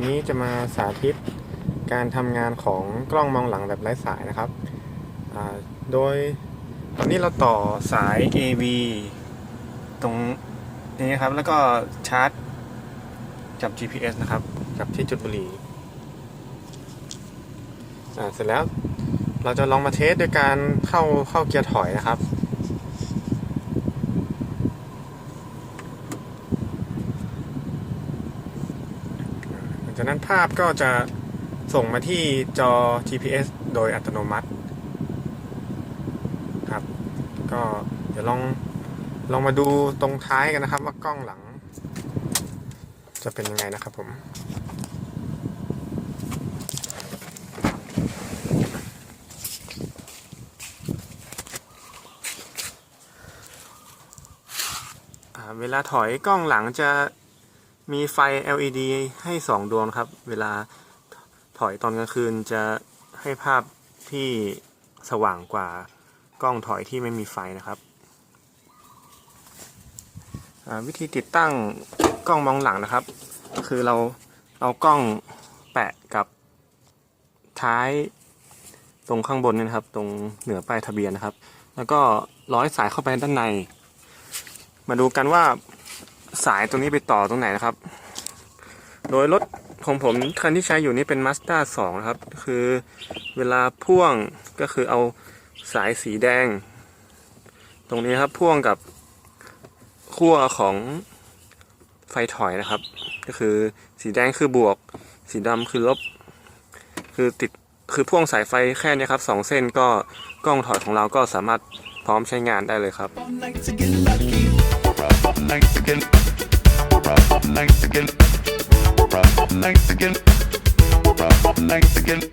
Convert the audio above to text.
วันนี้จะมาสาธิตการทำงานของกล้องมองหลังแบบไร้สายนะครับ โดยตอนนี้เราต่อสาย AV ตรงนี้ครับ แล้วก็ชาร์จจับ GPS นะครับ จับที่จุดบุหรี่เสร็จแล้วเราจะลองมาเทสโดยการเข้าเข้าเกียร์ถอยนะครับ หลัง จากนั้นภาพก็จะส่งมาที่จอ GPS โดยอัตโนมัติครับ ก็เดี๋ยวลองลองมาดูตรงท้ายกันนะครับ ว่ากล้องหลัง จะเป็นยังไงนะครับผมเวลาถอยกล้องหลังจะ มีไฟ LED ให้สองดวงครับ เวลาถอยตอนกลางคืนจะให้ภาพที่สว่างกว่ากล้องถอยที่ไม่มีไฟนะครับวิธีติดตั้งกล้องมองหลังนะครับ คือเราเอากล้องแปะกับท้ายตรงข้างบนนี่นะครับ ตรงเหนือป้ายทะเบียนนะครับ แล้วก็ร้อยสายเข้าไปด้านใน มาดูกันว่า สายตรงนี้ไปต่อตรงไหนนะครับ โดยรถของผมคันที่ใช้อยู่นี่เป็น Mazda 2 นะครับ คือเวลาพ่วงก็คือเอาสายสีแดง ตรงนี้ครับพ่วงกับขั้วของไฟถอยนะครับ ก็คือสีแดงคือบวก สีดำคือลบ คือติดคือพ่วงสายไฟแค่นี้ครับสองเส้นก็กล้องถอยของเราก็สามารถพร้อมใช้งานได้เลยครับ nights again. Thanks again.